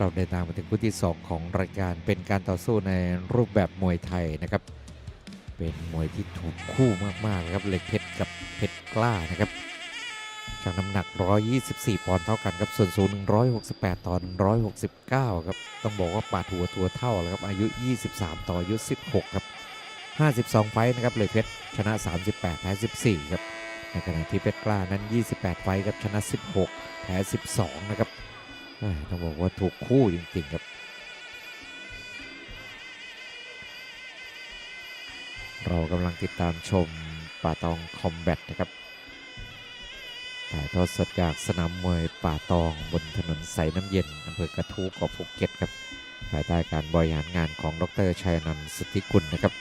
เราเดินทางมาถึงคู่ที่ 2 ของรายการเป็นการต่อสู้ในรูปแบบมวยไทยนะครับ เป็นมวยที่ถูกคู่มากๆนะครับเหล็กเพชรกับเพชรกล้านะครับจากน้ำหนัก 124 ปอนด์เท่ากันครับส่วนสูง 168 ต่อ 169 ครับ ต้องบอกว่าปาดหัวตัวเท่าแล้วครับ อายุ 23 ต่ออายุ 16 ครับ 52 ไฟต์นะครับเหล็กเพชรชนะ 38 แพ้ 14 ครับในขณะที่เพชรกล้านั้น 28 ไฟต์ครับชนะ 16 แพ้ 12 นะครับ ต้องบอกว่าถูกคู่จริงๆครับ เรากำลังติดตามชมป่าตองคอมแบทนะครับถ่ายทอดสดจากสนามมวยป่าตองบนถนนสายน้ำเย็นอำเภอกระทู้เกาะภูเก็ตครับภายใต้การบริหารงานของดรชัยนันท์สุทธิกุลนะครับ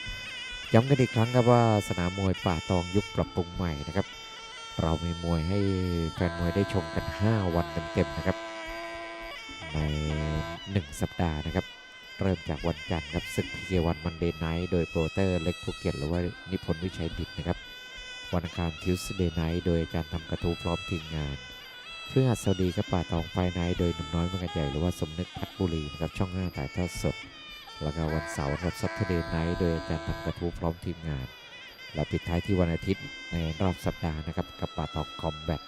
ย้ำกันอีกครั้งครับว่าสนามมวยป่าตองยุคปรับปรุงใหม่นะครับ เรามีมวยให้แฟนมวยได้ชมกัน 5 วันเต็มๆนะครับ ใน 1 สัปดาห์นะครับ เริ่มจากวันจันทร์ครับศึกพีเจวันมันเดย์ไนท์โดยโปรเตอร์เล็กภูเก็ตหรือว่านิพนธ์วิชัยดิตนะครับ วันอังคารทิวส์เดย์ไนท์โดยอาจารย์ทำกระทู้พร้อมทีมงานเพื่อหัสดีครับป่าตองไฟไนท์โดยหนุ่มน้อยเมืองใหญ่หรือว่าสมนึกพัฒบุรีนะครับช่อง5ถ่ายทอดสด แล้วก็วันเสาร์ครับซัตเดย์ไนท์โดยอาจารย์ทำกระทู้พร้อมทีมงานและปิดท้ายที่วันอาทิตย์ในรอบสัปดาห์นะครับกับป่าตองคอมแบท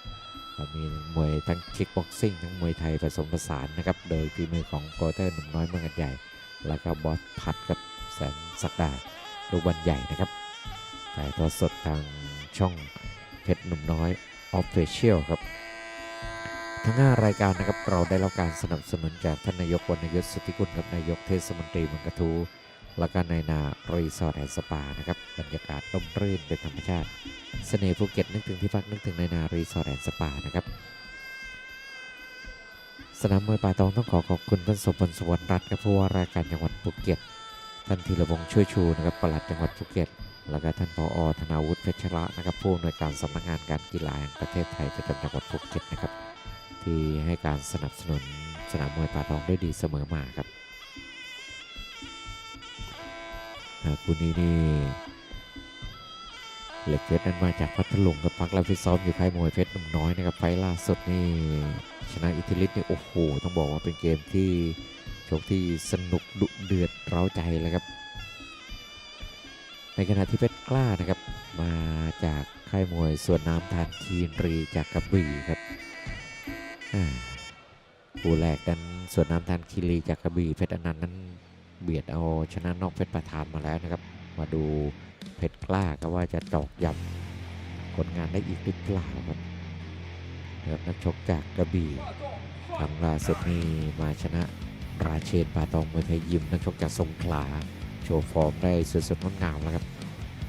เรามีมวยทั้งคิกบ็อกซิ่งทั้งมวยไทยผสมผสานนะครับ โดยฝีมือของโปรเตอร์หนุ่มน้อยเมืองกันใหญ่ แล้วก็บอสพัดกับแสนสักดาลูกบันใหญ่นะครับถ่ายทอดสดทางช่องเพชรหนุ่มน้อยออฟฟิเชียลครับ ทั้ง 5 รายการนะครับ เราได้รับการสนับสนุนจากท่านนายกวรรณยศสุทธิกุลกับนายกเทศมนตรีเมืองกระทู แล้วก็นนารีสอร์ทแอนด์สปานะครับบรรยากาศร่มรื่นเป็นธรรมชาติเสน่ห์ภูเก็ตนึกถึงที่พักนึกถึงในนารีสอร์ทแอนด์สปานะครับสนามมวยป่าตองต้องขอขอบคุณท่านสมบัติสวรรณรัตน์ครับผู้ว่าราชการจังหวัดภูเก็ต ท่านธีรวงศ์ช่วยชูนะครับปลัดจังหวัดภูเก็ต แล้วก็ท่านผอธนาวุฒิเพชรละนะครับผู้อำนวยการสำนักงานการกีฬาแห่งประเทศไทยประจำจังหวัดภูเก็ตนะครับที่ให้การสนับสนุนสนามมวยป่าตองได้ดีเสมอมาครับ คู่นี้นี่เหล็กเพชรนั้นมาจากพัทลุงกับพักแล้วฟิตซ้อมอยู่ค่ายมวยเพชรนุ่มน้อยนะครับไฟล่าสุดนี่ชนะอิทธิฤทธิ์นี่โอ้โหต้องบอกว่าเป็นเกมที่ชกที่สนุกดุเดือดเร้าใจเลยครับ ในขณะที่เพชรกล้านะครับ มาจากค่ายมวยสวนน้ำทานคีนรีจากกระบี่ครับอ่าคู่แรกนั้นสวนน้ำทานคีรีจากกระบี่เพชรอนันต์นั้น เบียดเอาชนะนอกเพชรประธานมาแล้วนะครับ มาดูเพชรกล้าก็ว่าจะตอกย้ำผลงานได้อีกหรือเปล่าครับนะครับนักชกจากกระบี่ครั้งล่าสุดนี้มาชนะราเชนปาตองมวยไทยยิมนักชกจากสงขลาโชว์ฟอร์มได้สุดๆงดงามแล้วครับ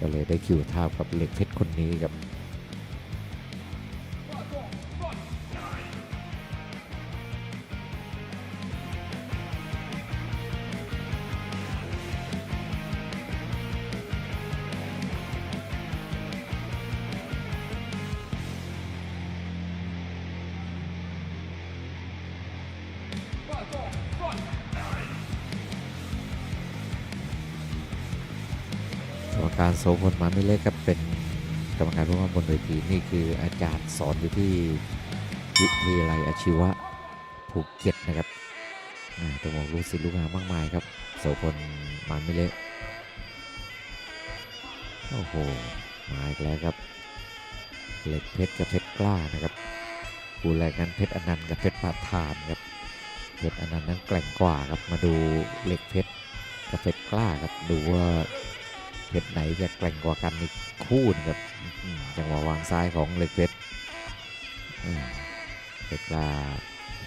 ก็เลยได้คิวท่ากับเหล็กเพชรคนนี้ครับ กรรมการโสพลมาไม่เล็กครับเป็นกรรมการผู้ว่าบนเวทีนี่คืออาจารย์สอนอยู่ที่วิทยาลัยอาชีวะภูเก็ตนะครับอ่าต้องบอกลูกศิลูกหามากมายครับโสพลมาไม่เล็กโอ้โหมาอีกแล้วครับเหล็กเพชรกับเพชรกล้านะครับคู่แรกนั้นเพชรอนันต์กับเพชรปาทานครับเพชรอนันต์นั้นแกร่งกว่าครับมาดูเหล็กเพชรกับเพชรกล้าครับดูว่า เพชรไหนจะแกร่งกว่ากันอีกคู่หนึงครับอื้อหือจังหวะวางซ้ายของเหล็กเพชรอืมเพชรลา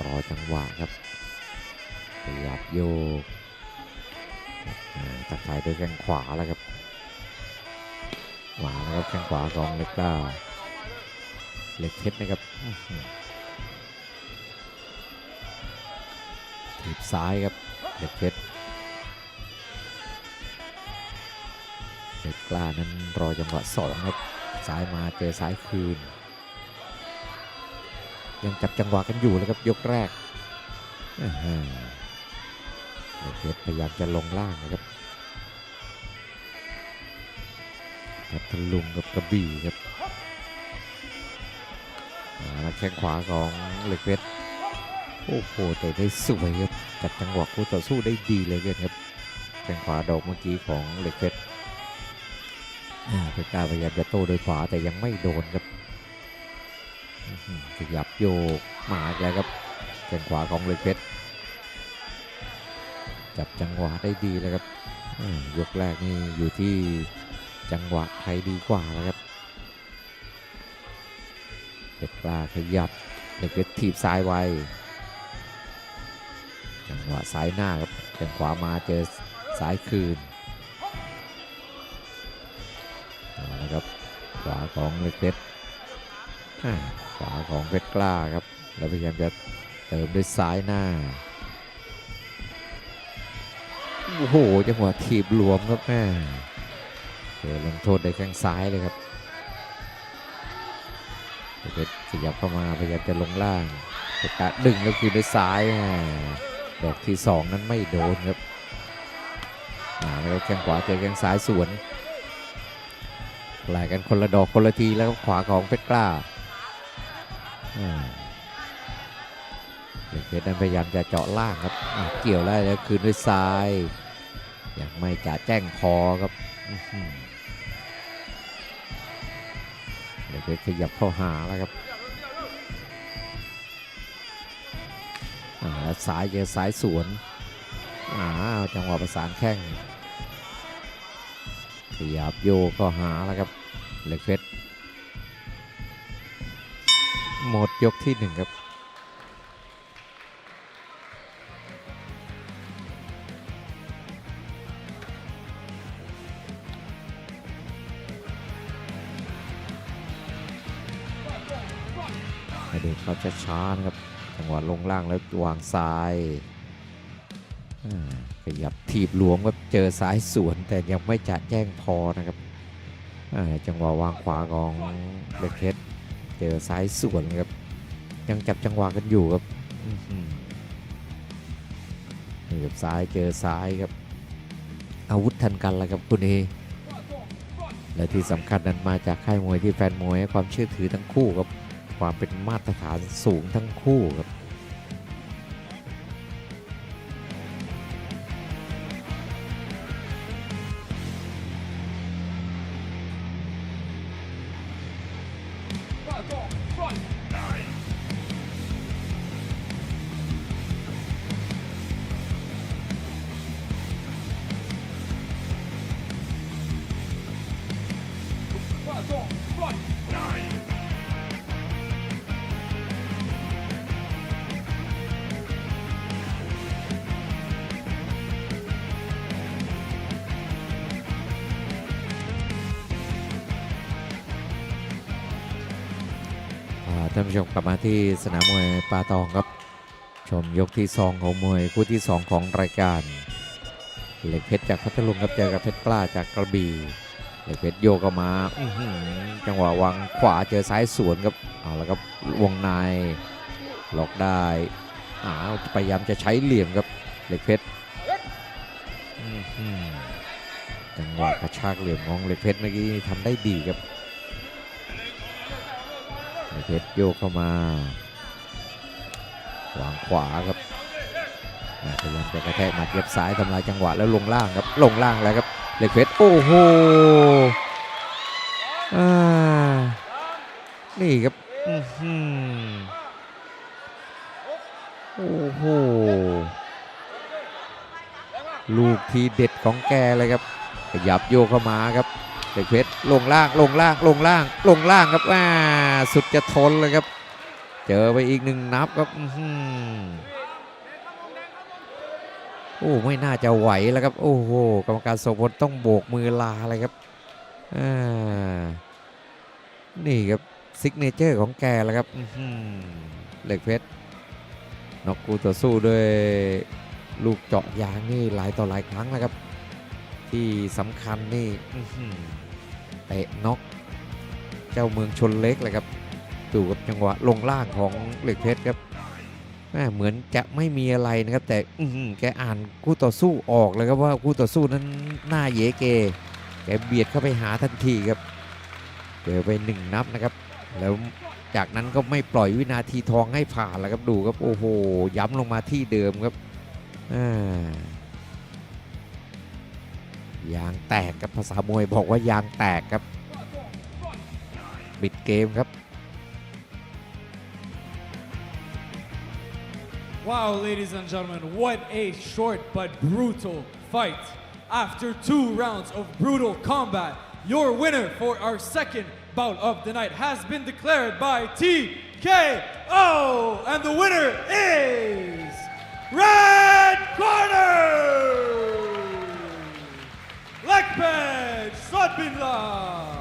รอจังหวะครับขยับโยกอ่าตักทายด้วยแข้งขวาแล้วครับมาแล้วครับแข้งขวาของเหล็กลาเหล็กเพชรนะครับอื้อหือถีบซ้ายครับเหล็กเพชร เพชรกล้านั้นรอจังหวะสองครับซ้ายมาเจอซ้ายคืน ยังจับจังหวะกันอยู่เลยครับยกแรกอ่าฮะเพชรพยายามจะลงล่างนะครับพัทลุงกับกระบี่ครับอ่าแล้วแข้งขวาของเหล็กเพชรโอ้โหแต่ได้สวยครับจัดจังหวะคู่ต่อสู้ได้ดีเลยครับแข้งขวาดอกเมื่อกี้ของเหล็กเพชร เพชรกล้าพยายามจะโต้โดยขวาแต่ยังไม่โดนครับขยับโยกมาอีกแล้วครับแข้งขวาของเล็กเพชรจับจังหวะได้ดีเลยครับยกแรกนี่อยู่ที่จังหวะใครดีกว่าแล้วครับเพชรกล้าขยับเล็กเพชรถีบซ้ายไวจังหวะซ้ายหน้าครับแข้งขวามาเจอซ้ายคืน ขวาของเล็กเพชรอ่าขวาของเพชรกล้าครับ แล้วพยายามจะเติมด้วยซ้ายหน้า โอ้โหจังหวะถีบหลวมครับแม่เจอลงโทษได้แข้งซ้ายเลยครับเพชรขยับเข้ามาพยายามจะลงล่างเพชรกล้าดึงแล้วคืนด้วยซ้ายแม่ดอกที่2นั้นไม่โดนครับมาแล้วแข้งขวาเจอแข้งซ้ายสวนไหลกันคนละดอกคนละทีแล้วก็ขวาของเพชรกล้าเด็กเพชรนั้นพยายามจะเจาะล่างครับเกี่ยวได้แล้วคืนด้วยซ้าย ยังไม่จะแจ้งพอครับเด็กเพชรขยับเข้าหาแล้วครับแล้วซ้ายเจอซ้ายสวนอ่าจังหวะประสานแข้งขยับโยก็หาแล้วครับ เหล็กเพชรหมดยกที่หนึ่งครับให้ดูเขาจะช้านะครับจังหวะลงล่างแล้ววางซ้ายขยับถีบหลวมก็เจอซ้ายสวนแต่ยังไม่จะแจ้งพอนะครับ จังหวะวางขวาของเล็กเพชรเจอซ้ายสวนครับ ยังจับจังหวะกันอยู่ครับนี่ครับซ้ายเจอซ้ายครับ อาวุธทันกันแล้วครับคุณเอและที่สำคัญนั้นมาจากค่ายมวยที่แฟนมวยให้ความเชื่อถือทั้งคู่ครับความเป็นมาตรฐานสูงทั้งคู่ครับ อ่ ท่านผู้ชมกลับมาที่สนามมวยปาตองครับ ชมยกที่ 2 ของมวยคู่ที่ 2 ของรายการเหล็กเพชรจากพัทลุงครับเจอกับเพชรกล้าจากกระบี่เหล็กเพชรโยกเข้ามาจังหวะวางขวาเจอซ้ายสวนครับเอาแล้วครับวงในล็อกได้อ้าวพยายามจะใช้เหลี่ยมครับเหล็กเพชรจังหวะกระชากเหลี่ยมของเหล็กเพชรเมื่อกี้ทำได้ดีครับ เพชรโยกเข้ามาวางขวาครับพยายามจะกระแทกมัดเย็บซ้ายทำลายจังหวะแล้วลงล่างครับลงล่างแล้วครับเหล็กเพชรโอ้โหนี่ครับโอ้โหลูกทีเด็ดของแกเลยครับขยับโยกเข้ามาครับ เหล็กเพชรลงล่างลงล่างลงล่างลงล่างครับอ่าสุดจะทนเลยครับ เจอไปอีกหนึ่งนับครับอื้อหือโอ้ไม่น่าจะไหวแล้วครับ โอ้โหกรรมการโสพลต้องโบกมือลาเลยครับอ่านี่ครับซิกเนเจอร์ของแกแล้วครับอื้อหือเหล็กเพชรนอกกูต่อสู้ด้วยลูกเจาะยางนี่หลายต่อหลายครั้งแล้วครับ ที่สำคัญนี่อื้อหือ เตะน็อกเจ้าเมืองชนเล็กเลยครับดูกับจังหวะลงล่างของเหล็กเพชรครับแม่เหมือนจะไม่มีอะไรนะครับ แต่อืแกอ่านคู่ต่อสู้ออกเลยครับว่าคู่ต่อสู้นั้นหน้าเยเก แกเบียดเข้าไปหาทันทีครับเจอไปหนึ่งนับนะครับ แล้วจากนั้นก็ไม่ปล่อยวินาทีทองให้ผ่านแล้วครับดูครับโอ้โหย้ำลงมาที่เดิมครับอ่า ยางแตกกับภาษามวยบอกว่ายางแตกครับปิดเกมครับ Wow, ladies and gentlemen, what a short but brutal fight. After two rounds of brutal combat, your winner for our second bout of the night has been declared by TKO, and the winner is Red Corner! Rampage Sottbindler!